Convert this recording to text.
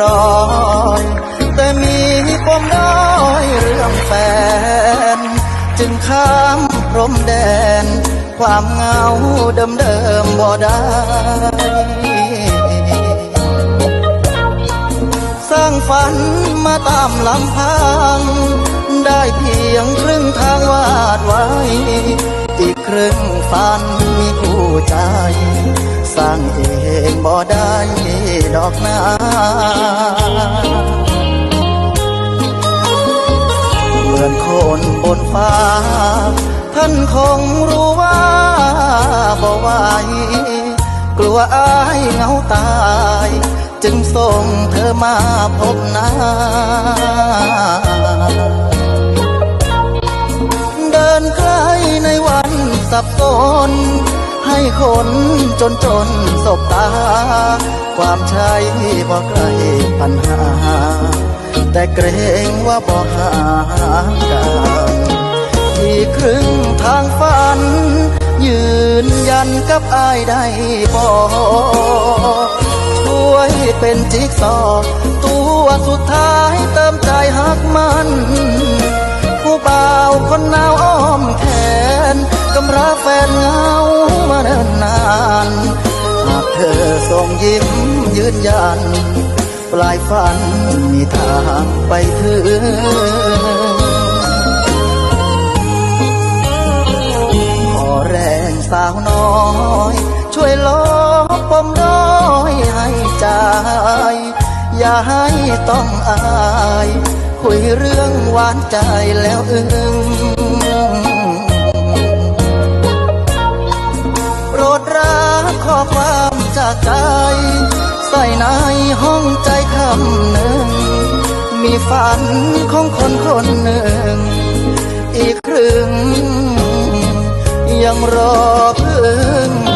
ร้อยแต่มีปมด้อยเรื่องแฟน จึงข้ามพรมแดน ความเหงาเดิมเดิมๆบ่ได้สร้างฝันมาตามลำพัง ได้เพียงครึ่งทางวาดไว้ อีกครึ่งฝันมีคู่ใจ สร้างเองบ่ได้ ดอกนาเหมือนคนบนฟ้า ท่านคงรู้ว่าบ่ไหวกลัวอายเหงาตาย จึงส่งเธอมาพบหน้าเดินใกล้ในวันสับสนให้คนจนจนสบตา ความใช่บ่ใกล้ปัญหา แต่เกรงว่าบ่หางกันอีกครึ่งทางฝัน ยืนยันกับอายได้บ่ช่วยเป็นจิ๊กซอตัวสุดท้ายเติมใจหักมัน ผู้เบาคนหนาวอ้อมแขนกำราแฟนเงา เธอส่งยิ้มยืนยัน ปลายฝันมีทางไปถึงขอแรงสาวน้อย ช่วยลบปมด้อยให้ใจ อย่าให้ต้องอาย คุยเรื่องหวานใจแล้วอึ้ง จากใจ ใส่ในห้องใจคำหนึ่ง มีฝันของคนคนหนึ่ง อีกครึ่ง ยังรอพึ่ง